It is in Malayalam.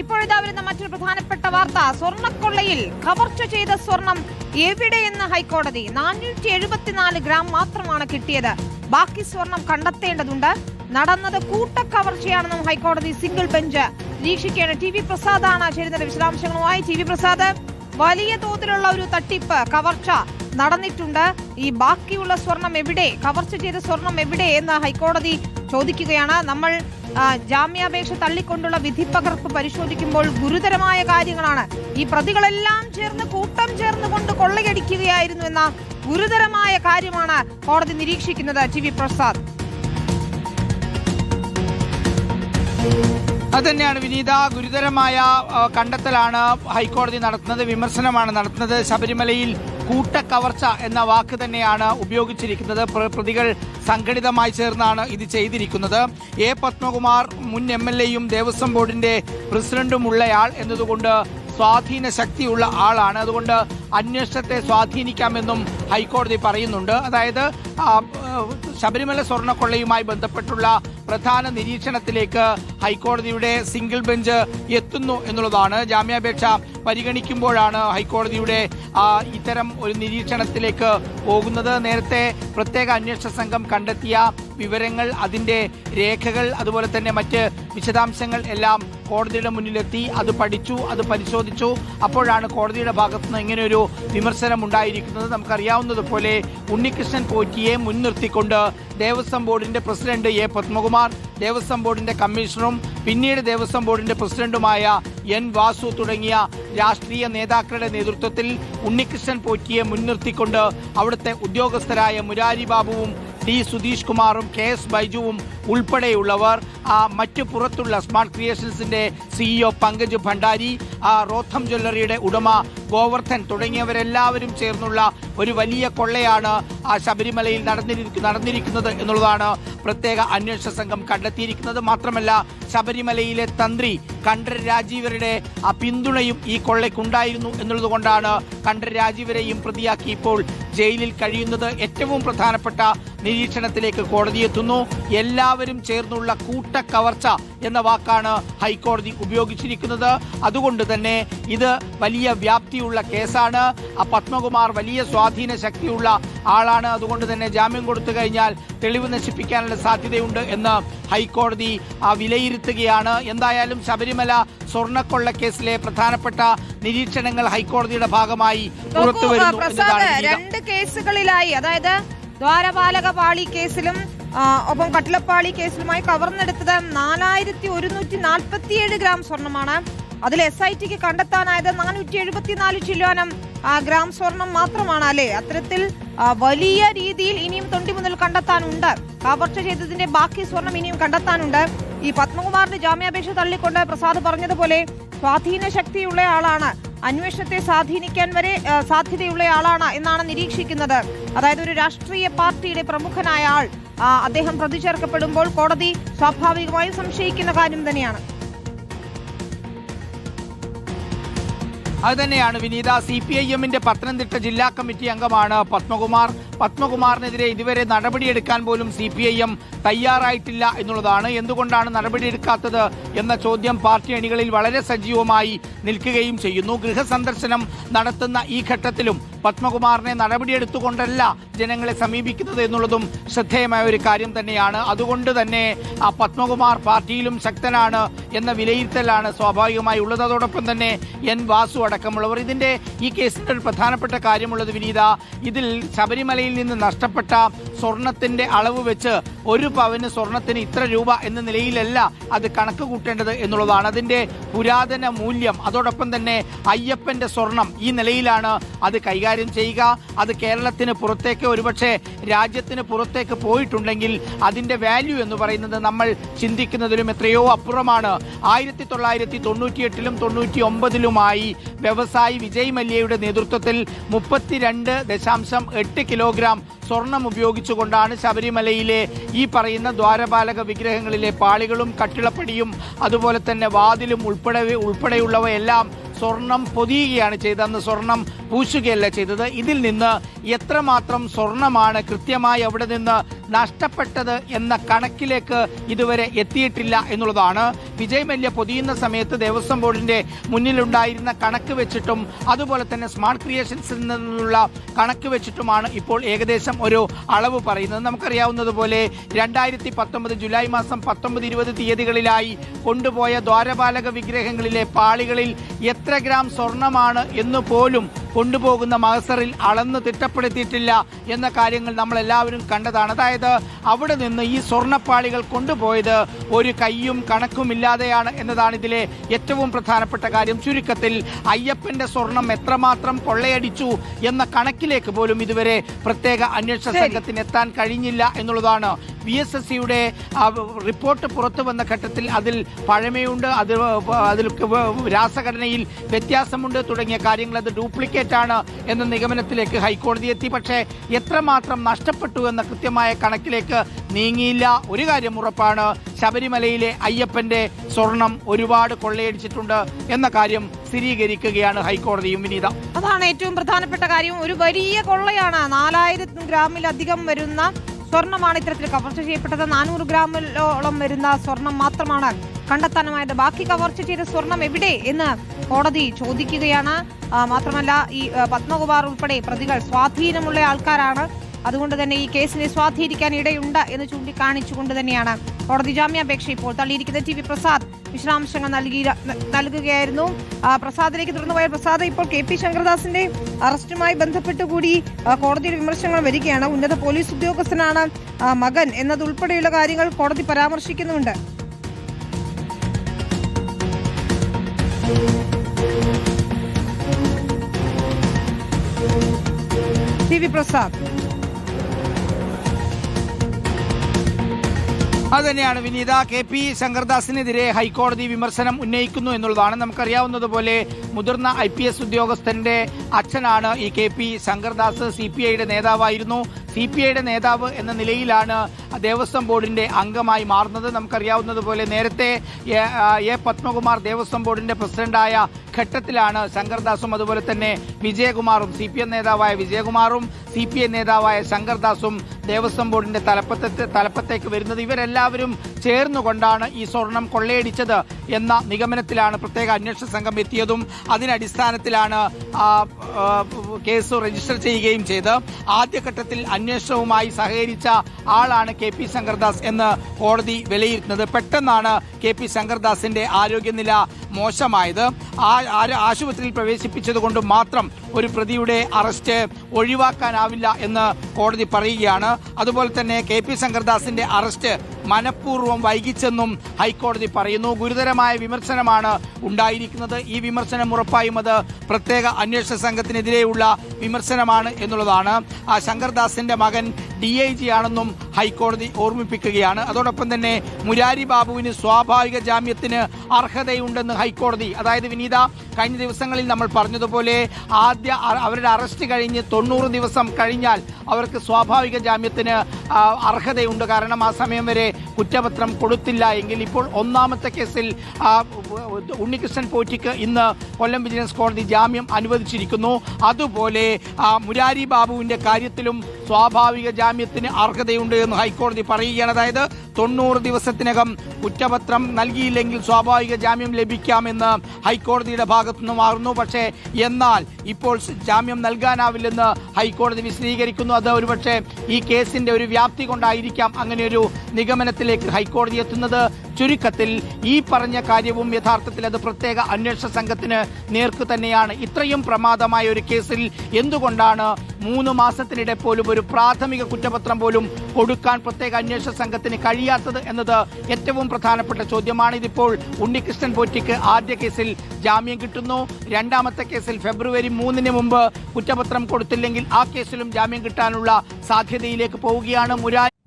ഇപ്പോഴിതാ വരുന്ന മറ്റൊരു പ്രധാനപ്പെട്ട വാർത്ത. സ്വർണക്കൊള്ളയിൽ കവർച്ച ചെയ്ത സ്വർണം എവിടെയെന്ന് ഹൈക്കോടതി. നാനൂറ്റി എഴുപത്തിനാല് ഗ്രാം മാത്രമാണ് കിട്ടിയത്. ബാക്കി സ്വർണം കണ്ടെത്തേണ്ടതുണ്ട്. നടന്നത് കൂട്ടക്കവർച്ചയാണെന്നും ഹൈക്കോടതി സിംഗിൾ ബെഞ്ച് നിരീക്ഷിക്കുകയാണ്. ടി വി പ്രസാദാണ് ചേരുന്നത് വിശദാംശങ്ങളുമായി. ടി വി പ്രസാദ് വലിയ തോതിലുള്ള ഒരു തട്ടിപ്പ് കവർച്ച നടന്നിട്ടുണ്ട്. ഈ ബാക്കിയുള്ള സ്വർണം എവിടെ? കവർച്ച ചെയ്ത സ്വർണം എവിടെ എന്ന് ഹൈക്കോടതി ചോദിക്കുകയാണ്. നമ്മൾ ജാമ്യാപേക്ഷ തള്ളിക്കൊണ്ടുള്ള വിധിപ്പകർപ്പ് പരിശോധിക്കുമ്പോൾ ഗുരുതരമായ കാര്യങ്ങളാണ്. ഈ പ്രതികളെല്ലാം ചേർന്ന് കൂട്ടം ചേർന്ന് കൊണ്ട് കൊള്ളയടിക്കുകയായിരുന്നു എന്ന ഗുരുതരമായ കാര്യമാണ് കോടതി നിരീക്ഷിക്കുന്നത് ടി വി പ്രസാദ്. അതുതന്നെയാണ് വിനീത ഗുരുതരമായ കണ്ടെത്തലാണ് ഹൈക്കോടതി നടത്തുന്നത് വിമർശനമാണ് നടത്തുന്നത്. ശബരിമലയിൽ കൂട്ടക്കവർച്ച എന്ന വാക്ക് തന്നെയാണ് ഉപയോഗിച്ചിരിക്കുന്നത്. പ്രതികൾ സംഘടിതമായി ചേർന്നാണ് ഇത് ചെയ്തിരിക്കുന്നത്. എ പത്മകുമാർ മുൻ എം എൽ എയും ദേവസ്വം ബോർഡിന്റെ പ്രസിഡന്റുമുള്ളയാൾ എന്നതുകൊണ്ട് സ്വാധീന ശക്തിയുള്ള ആളാണ്. അതുകൊണ്ട് അന്വേഷണത്തെ സ്വാധീനിക്കാമെന്നും ഹൈക്കോടതി പറയുന്നുണ്ട്. അതായത് ശബരിമല സ്വർണക്കൊള്ളയുമായി ബന്ധപ്പെട്ടുള്ള പ്രധാന നിരീക്ഷണത്തിലേക്ക് ഹൈക്കോടതിയുടെ സിംഗിൾ ബെഞ്ച് എത്തുന്നു എന്നുള്ളതാണ്. ജാമ്യാപേക്ഷ പരിഗണിക്കുമ്പോഴാണ് ഹൈക്കോടതിയുടെ ഇത്തരം ഒരു നിരീക്ഷണത്തിലേക്ക് പോകുന്നത്. നേരത്തെ പ്രത്യേക അന്വേഷണ സംഘം കണ്ടെത്തിയ വിവരങ്ങൾ അതിന്റെ രേഖകൾ അതുപോലെ തന്നെ മറ്റ് വിശദാംശങ്ങൾ എല്ലാം കോടതിയുടെ മുന്നിലെത്തി. അത് പഠിച്ചു അത് പരിശോധിച്ചു. അപ്പോഴാണ് കോടതിയുടെ ഭാഗത്തുനിന്ന് ഇങ്ങനെയൊരു വിമർശനം ഉണ്ടായിരിക്കുന്നത് നമുക്കറിയാവുന്നതുപോലെ ഉണ്ണികൃഷ്ണൻ പോറ്റിയെ മുൻനിർത്തിക്കൊണ്ട് ദേവസ്വം ബോർഡിന്റെ പ്രസിഡന്റ് എ പത്മകുമാർ ദേവസ്വം ബോർഡിന്റെ കമ്മീഷണറും പിന്നീട് ദേവസ്വം ബോർഡിന്റെ പ്രസിഡന്റുമായ എൻ വാസു തുടങ്ങിയ രാഷ്ട്രീയ നേതാക്കളുടെ നേതൃത്വത്തിൽ ഉണ്ണികൃഷ്ണൻ പോറ്റിയെ മുൻനിർത്തിക്കൊണ്ട് അവിടുത്തെ ഉദ്യോഗസ്ഥരായ മുരാരി ബാബുവും ടി സുധീഷ് കുമാറും കെ എസ് ബൈജുവും ഉൾപ്പെടെയുള്ളവർ മറ്റു പുറത്തുള്ള സ്മാർട്ട് ക്രിയേഷൻസിന്റെ സിഇഒ പങ്കജ് ഭണ്ഡാരി ആ, റോത്തം ജ്വല്ലറിയുടെ ഉടമ ഗോവർദ്ധൻ തുടങ്ങിയവരെല്ലാവരും ചേർന്നുള്ള ഒരു വലിയ കൊള്ളയാണ് ആ ശബരിമലയിൽ നടന്നിരിക്കുന്ന നടന്നിരിക്കുന്നത് എന്നുള്ളതാണ് പ്രത്യേക അന്വേഷണ സംഘം കണ്ടെത്തിയിരിക്കുന്നത്. മാത്രമല്ല ശബരിമലയിലെ തന്ത്രി കണ്ഠര രാജീവരുടെ ആ പിന്തുണയും ഈ കൊള്ളയ്ക്കുണ്ടായിരുന്നു എന്നുള്ളതുകൊണ്ടാണ് കണ്ഠര രാജീവരെയും പ്രതിയാക്കി ഇപ്പോൾ ജയിലിൽ കഴിയുന്നത്. ഏറ്റവും പ്രധാനപ്പെട്ട നിരീക്ഷണത്തിലേക്ക് കോടതി എത്തുന്നു. എല്ലാവരും ചേർന്നുള്ള കൂട്ടക്കവർച്ച എന്ന വാക്കാണ് ഹൈക്കോടതി ഉപയോഗിച്ചിരിക്കുന്നത്. അതുകൊണ്ട് തന്നെ ഇത് വലിയ വ്യാപ്തിയുള്ള കേസാണ്. ആ പത്മകുമാർ വലിയ സ്വാധീന ശക്തിയുള്ള ആളാണ്. അതുകൊണ്ട് തന്നെ ജാമ്യം കൊടുത്തു കഴിഞ്ഞാൽ തെളിവ് നശിപ്പിക്കാനുള്ള സാധ്യതയുണ്ട് എന്ന് ഹൈക്കോടതി വിലയിരുത്തുകയാണ്. എന്തായാലും ശബരിമല സ്വർണക്കൊള്ള കേസിലെ പ്രധാനപ്പെട്ട നിരീക്ഷണങ്ങൾ ഹൈക്കോടതിയുടെ ഭാഗമായി പുറത്തുവരുന്നു രണ്ട് കേസുകളിലായി. അതായത് ദ്വാരപാലക പാളി കേസിലും ഒപ്പം കട്ടിലപ്പാളി കേസിലുമായി കവർന്നെടുത്തത് നാലായിരത്തി ഒരുന്നൂറ്റി നാൽപ്പത്തിയേഴ് ഗ്രാം സ്വർണമാണ്. അതിൽ എസ് ഐ ടിക്ക് കണ്ടെത്താനായത് നാനൂറ്റി എഴുപത്തിനാല് ചില്ലോനം ഗ്രാം സ്വർണം മാത്രമാണ് അല്ലെ? അത്തരത്തിൽ വലിയ രീതിയിൽ ഇനിയും തൊണ്ടി മുതൽ കണ്ടെത്താനുണ്ട് കവർച്ച ചെയ്തതിന്റെ ബാക്കി സ്വർണം ഇനിയും കണ്ടെത്താനുണ്ട്. ഈ പത്മകുമാറിന്റെ ജാമ്യാപേക്ഷ തള്ളിക്കൊണ്ട് പ്രസാദ് പറഞ്ഞതുപോലെ സ്വാധീന ശക്തിയുള്ള ആളാണ്. അന്വേഷണത്തെ സ്വാധീനിക്കാൻ വരെ സാധ്യതയുള്ള ആളാണ് എന്നാണ് നിരീക്ഷിക്കുന്നത്. അതായത് ഒരു രാഷ്ട്രീയ പാർട്ടിയുടെ പ്രമുഖനായ ആൾ. അദ്ദേഹം പ്രതിചേർക്കപ്പെടുമ്പോൾ കോടതി സ്വാഭാവികമായും സംശയിക്കുന്ന കാര്യം തന്നെയാണ്. അത് തന്നെയാണ് വിനീത. സി പി ഐ എമ്മിന്റെ പത്തനംതിട്ട ജില്ലാ കമ്മിറ്റി അംഗമാണ് പത്മകുമാർ. പത്മകുമാറിനെതിരെ ഇതുവരെ നടപടിയെടുക്കാൻ പോലും സി പി ഐ എം തയ്യാറായിട്ടില്ല എന്നുള്ളതാണ്. എന്തുകൊണ്ടാണ് നടപടിയെടുക്കാത്തത് എന്ന ചോദ്യം പാർട്ടി അണികളിൽ വളരെ സജീവമായി നിൽക്കുകയും ചെയ്യുന്നു. ഗൃഹസന്ദർശനം നടത്തുന്ന ഈ ഘട്ടത്തിലും പത്മകുമാറിനെ നടപടിയെടുത്തുകൊണ്ടല്ല ജനങ്ങളെ സമീപിക്കുന്നത് എന്നുള്ളതും ശ്രദ്ധേയമായ ഒരു കാര്യം തന്നെയാണ്. അതുകൊണ്ട് തന്നെ ആ പത്മകുമാർ പാർട്ടിയിലും ശക്തനാണ് എന്ന വിലയിരുത്തലാണ് സ്വാഭാവികമായി ഉള്ളത്. അതോടൊപ്പം തന്നെ എൻ വാസു അടക്കമുള്ളവർ. ഇതിന്റെ ഈ കേസിന്റെ ഒരു പ്രധാനപ്പെട്ട കാര്യമുള്ളത് വിനീത ഇതിൽ ശബരിമലയിൽ നിന്ന് നഷ്ടപ്പെട്ട സ്വർണത്തിന്റെ അളവ് വെച്ച് ഒരു പവന് സ്വർണത്തിന് ഇത്ര രൂപ എന്ന നിലയിലല്ല അത് കണക്ക് കൂട്ടേണ്ടത് എന്നുള്ളതാണ്. അതിന്റെ പുരാതന മൂല്യം. അതോടൊപ്പം തന്നെ അയ്യപ്പന്റെ സ്വർണം ഈ നിലയിലാണ് അത് കൈകാര്യം ചെയ്യുക. അത് കേരളത്തിന് പുറത്തേക്ക് ഒരുപക്ഷെ രാജ്യത്തിന് പുറത്തേക്ക് പോയിട്ടുണ്ടെങ്കിൽ അതിന്റെ വാല്യൂ എന്ന് പറയുന്നത് നമ്മൾ ചിന്തിക്കുന്നതിലും എത്രയോ അപ്പുറമാണ്. ആയിരത്തി തൊള്ളായിരത്തി തൊണ്ണൂറ്റിയെട്ടിലും തൊണ്ണൂറ്റി ഒമ്പതിലുമായി വ്യവസായി വിജയ് മല്യയുടെ നേതൃത്വത്തിൽ മുപ്പത്തിരണ്ട് ദശാംശം എട്ട് കിലോഗ്രാം സ്വർണം ഉപയോഗിച്ചുകൊണ്ടാണ് ശബരിമലയിലെ ഈ പറയുന്ന ദ്വാരപാലക വിഗ്രഹങ്ങളിലെ പാളികളും കട്ടിളപ്പടിയും അതുപോലെ തന്നെ വാതിലും ഉൾപ്പെടെ ഉൾപ്പെടെയുള്ളവയെല്ലാം സ്വർണം പൊതിയുകയാണ് ചെയ്തത്. അന്ന് സ്വർണം പൂശുകയല്ല ചെയ്തത്. ഇതിൽ നിന്ന് എത്രമാത്രം സ്വർണമാണ് കൃത്യമായി അവിടെ നിന്ന് നഷ്ടപ്പെട്ടത് എന്ന കണക്കിലേക്ക് ഇതുവരെ എത്തിയിട്ടില്ല എന്നുള്ളതാണ്. വിജയ് മല്യ പൊതിയുന്ന സമയത്ത് ദേവസ്വം ബോർഡിന്റെ മുന്നിലുണ്ടായിരുന്ന കണക്ക് വെച്ചിട്ടും അതുപോലെ തന്നെ സ്മാർട്ട് ക്രിയേഷൻസിൽ നിന്നുള്ള കണക്ക് വെച്ചിട്ടുമാണ് ഇപ്പോൾ ഏകദേശം ഒരു അളവ് പറയുന്നത്. നമുക്കറിയാവുന്നതുപോലെ രണ്ടായിരത്തി പത്തൊമ്പത് ജൂലൈ മാസം പത്തൊമ്പത് ഇരുപത് തീയതികളിലായി കൊണ്ടുപോയ ദ്വാരപാലക വിഗ്രഹങ്ങളിലെ പാളികളിൽ എത്ര ഗ്രാം സ്വർണമാണ് എന്ന് പോലും കൊണ്ടുപോകുന്ന മഹസറിൽ അളന്ന് തിട്ടപ്പെടുത്തിയിട്ടില്ല എന്ന കാര്യങ്ങൾ നമ്മൾ എല്ലാവരും കണ്ടതാണ്. അതായത് അവിടെ നിന്ന് ഈ സ്വർണപ്പാളികൾ കൊണ്ടുപോയത് ഒരു കയ്യും കണക്കും ഇല്ലാതെയാണ് എന്നതാണ് ഇതിലെ ഏറ്റവും പ്രധാനപ്പെട്ട കാര്യം. ചുരുക്കത്തിൽ അയ്യപ്പന്റെ സ്വർണം എത്രമാത്രം കൊള്ളയടിച്ചു എന്ന കണക്കിലേക്ക് പോലും ഇതുവരെ പ്രത്യേക അന്വേഷണ സംഘത്തിന് എത്താൻ കഴിഞ്ഞില്ല എന്നുള്ളതാണ്. വി എസ് എസ് സിയുടെ റിപ്പോർട്ട് പുറത്തു വന്ന ഘട്ടത്തിൽ അതിൽ പഴമയുണ്ട് അത് അതിൽ രാസഘടനയിൽ വ്യത്യാസമുണ്ട് തുടങ്ങിയ കാര്യങ്ങൾ അത് ഡ്യൂപ്ലിക്കേറ്റ് ആണ് എന്ന നിഗമനത്തിലേക്ക് ഹൈക്കോടതി എത്തി. പക്ഷേ എത്രമാത്രം നഷ്ടപ്പെട്ടു എന്ന കൃത്യമായ കണക്കിലേക്ക് നീങ്ങിയില്ല. ഒരു കാര്യം ഉറപ്പാണ് ശബരിമലയിലെ അയ്യപ്പന്റെ സ്വർണം ഒരുപാട് കൊള്ളയടിച്ചിട്ടുണ്ട് എന്ന കാര്യം സ്ഥിരീകരിക്കുകയാണ് ഹൈക്കോടതിയും വിനീത. അതാണ് ഏറ്റവും പ്രധാനപ്പെട്ട കാര്യം. ഒരു വലിയ കൊള്ളയാണ്. നാലായിരം ഗ്രാമിലധികം വരുന്ന സ്വർണമാണ് ഇത്തരത്തിൽ കവർച്ച ചെയ്യപ്പെട്ടത്. നാനൂറ് ഗ്രാമിലോളം വരുന്ന സ്വർണം മാത്രമാണ് കണ്ടെത്താനുമായത്. ബാക്കി കവർച്ച ചെയ്ത സ്വർണം എവിടെ എന്ന് കോടതി ചോദിക്കുകയാണ്. മാത്രമല്ല ഈ പത്മകുമാർ ഉൾപ്പെടെ പ്രതികൾ സ്വാധീനമുള്ള ആൾക്കാരാണ്. അതുകൊണ്ട് തന്നെ ഈ കേസിനെ സ്വാധീനിക്കാൻ ഇടയുണ്ട് എന്ന് ചൂണ്ടിക്കാണിച്ചുകൊണ്ട് തന്നെയാണ് കോടതി ജാമ്യാപേക്ഷ ഇപ്പോൾ തള്ളിയിരിക്കുന്ന ടി വി പ്രസാദ് വിശദാംശങ്ങൾ നൽകി നൽകുകയായിരുന്നു. പ്രസാദിലേക്ക് തുടർന്നു പോയ പ്രസാദ് ഇപ്പോൾ കെ പി ശങ്കർദാസിന്റെ അറസ്റ്റുമായി ബന്ധപ്പെട്ട് കൂടി കോടതിയിൽ വിമർശനങ്ങൾ വരികയാണ്. ഉന്നത പോലീസ് ഉദ്യോഗസ്ഥനാണ് മകൻ എന്നതുൾപ്പെടെയുള്ള കാര്യങ്ങൾ കോടതി പരാമർശിക്കുന്നുണ്ട് ടി പ്രസാദ് അതുതന്നെയാണ് വിനീത. കെ പി ശങ്കർദാസിനെതിരെ ഹൈക്കോടതി വിമർശനം ഉന്നയിക്കുന്നു എന്നുള്ളതാണ് നമുക്കറിയാവുന്നതുപോലെ മുതിർന്ന ഐ പി എസ് ഉദ്യോഗസ്ഥന്റെ അച്ഛനാണ് ഈ K P Shankardas C P ഐയുടെ നേതാവായിരുന്നു. സി പി ഐയുടെ നേതാവ് എന്ന നിലയിലാണ് ദേവസ്വം ബോർഡിന്റെ അംഗമായി മാറുന്നത്. നമുക്കറിയാവുന്നതുപോലെ നേരത്തെ എ പത്മകുമാർ ദേവസ്വം ബോർഡിന്റെ പ്രസിഡന്റായ ഘട്ടത്തിലാണ് ശങ്കർദാസും അതുപോലെ തന്നെ വിജയകുമാറും സി പി എം നേതാവായ വിജയകുമാറും സി പി ഐ നേതാവായ ശങ്കർദാസും ദേവസ്വം ബോർഡിന്റെ തലപ്പത്തെ തലപ്പത്തേക്ക് വരുന്നത്. ഇവരെല്ലാവരും ചേർന്നുകൊണ്ടാണ് ഈ സ്വർണം കൊള്ളയടിച്ചത് എന്ന നിഗമനത്തിലാണ് പ്രത്യേക അന്വേഷണ സംഘം എത്തിയതും. അതിനടിസ്ഥാനത്തിലാണ് കേസ് രജിസ്റ്റർ ചെയ്യുകയും ചെയ്ത് ആദ്യഘട്ടത്തിൽ അന്വേഷണവുമായി സഹകരിച്ച ആളാണ് കെ പി ശങ്കർദാസ് എന്ന് കോടതി വിലയിരുത്തുന്നത്. പെട്ടെന്നാണ് കെ പി ശങ്കർദാസിന്റെ ആരോഗ്യനില മോശമായത്. ആശുപത്രിയിൽ പ്രവേശിപ്പിച്ചതുകൊണ്ട് മാത്രം ഒരു പ്രതിയുടെ അറസ്റ്റ് ഒഴിവാക്കാനാവില്ല എന്ന് കോടതി പറയുകയാണ്. അതുപോലെ തന്നെ കെ പി ശങ്കർദാസിന്റെ അറസ്റ്റ് മനഃപൂർവം വൈകിച്ചെന്നും ഹൈക്കോടതി പറയുന്നു. ഗുരുതരമായ വിമർശനമാണ് ഉണ്ടായിരിക്കുന്നത്. ഈ വിമർശനം ഉറപ്പായും അത് പ്രത്യേക അന്വേഷണ സംഘത്തിനെതിരെയുള്ള വിമർശനമാണ് എന്നുള്ളതാണ്. ആ ശങ്കർദാസിന്റെ മകൻ ഡി ഐ ജി ആണെന്നും ഹൈക്കോടതി ഓർമ്മിപ്പിക്കുകയാണ്. അതോടൊപ്പം തന്നെ മുരാരി ബാബുവിന് സ്വാഭാവിക ജാമ്യത്തിന് അർഹതയുണ്ടെന്ന് ഹൈക്കോടതി അതായത് വിനീത കഴിഞ്ഞ ദിവസങ്ങളിൽ നമ്മൾ പറഞ്ഞതുപോലെ ആദ്യ അവരുടെ അറസ്റ്റ് കഴിഞ്ഞ് തൊണ്ണൂറ് ദിവസം കഴിഞ്ഞാൽ അവർക്ക് സ്വാഭാവിക ജാമ്യത്തിന് അർഹതയുണ്ട്. കാരണം ആ സമയം വരെ കുറ്റപത്രം കൊടുത്തില്ല എങ്കിൽ ഇപ്പോൾ ഒന്നാമത്തെ കേസിൽ ഉണ്ണികൃഷ്ണൻ പോറ്റിക്ക് ഇന്ന് കൊല്ലം വിജിലൻസ് കോടതി ജാമ്യം അനുവദിച്ചിരിക്കുന്നു. അതുപോലെ മുരാരി ബാബുവിന്റെ കാര്യത്തിലും സ്വാഭാവിക ജാമ്യത്തിന് അർഹതയുണ്ട് എന്ന് ഹൈക്കോടതി പറയുകയാണ്. അതായത് തൊണ്ണൂറ് ദിവസത്തിനകം കുറ്റപത്രം നൽകിയില്ലെങ്കിൽ സ്വാഭാവിക ജാമ്യം ലഭിക്കാമെന്ന് ഹൈക്കോടതിയുടെ ഭാഗത്തുനിന്ന് മാറുന്നു. പക്ഷേ എന്നാൽ ഇപ്പോൾ ജാമ്യം നൽകാനാവില്ലെന്ന് ഹൈക്കോടതി വിശദീകരിക്കുന്നു. അത് ഒരുപക്ഷെ ഈ കേസിന്റെ ഒരു വ്യാപ്തി കൊണ്ടായിരിക്കാം അങ്ങനെ ഒരു നിഗമനത്തിലേക്ക് ഹൈക്കോടതി എത്തുന്നത്. ചുരുക്കത്തിൽ ഈ പറഞ്ഞ കാര്യവും യഥാർത്ഥത്തിൽ അത് പ്രത്യേക അന്വേഷണ സംഘത്തിന് നേർക്ക് തന്നെയാണ്. ഇത്രയും പ്രമാദമായ ഒരു കേസിൽ എന്തുകൊണ്ടാണ് മൂന്ന് മാസത്തിനിടെ പോലും ഒരു പ്രാഥമിക കുറ്റപത്രം പോലും കൊടുക്കാൻ പ്രത്യേക അന്വേഷണ സംഘത്തിന് കഴിയാത്തത് എന്നത് ഏറ്റവും പ്രധാനപ്പെട്ട ചോദ്യമാണ്. ഇതിപ്പോൾ ഉണ്ണികൃഷ്ണൻ പോറ്റിക്ക് ആദ്യ കേസിൽ ജാമ്യം കിട്ടുന്നു. രണ്ടാമത്തെ കേസിൽ ഫെബ്രുവരി മൂന്നിന് മുമ്പ് കുറ്റപത്രം കൊടുത്തില്ലെങ്കിൽ ആ കേസിലും ജാമ്യം കിട്ടാനുള്ള സാധ്യതയിലേക്ക് പോവുകയാണ് മുരാരി.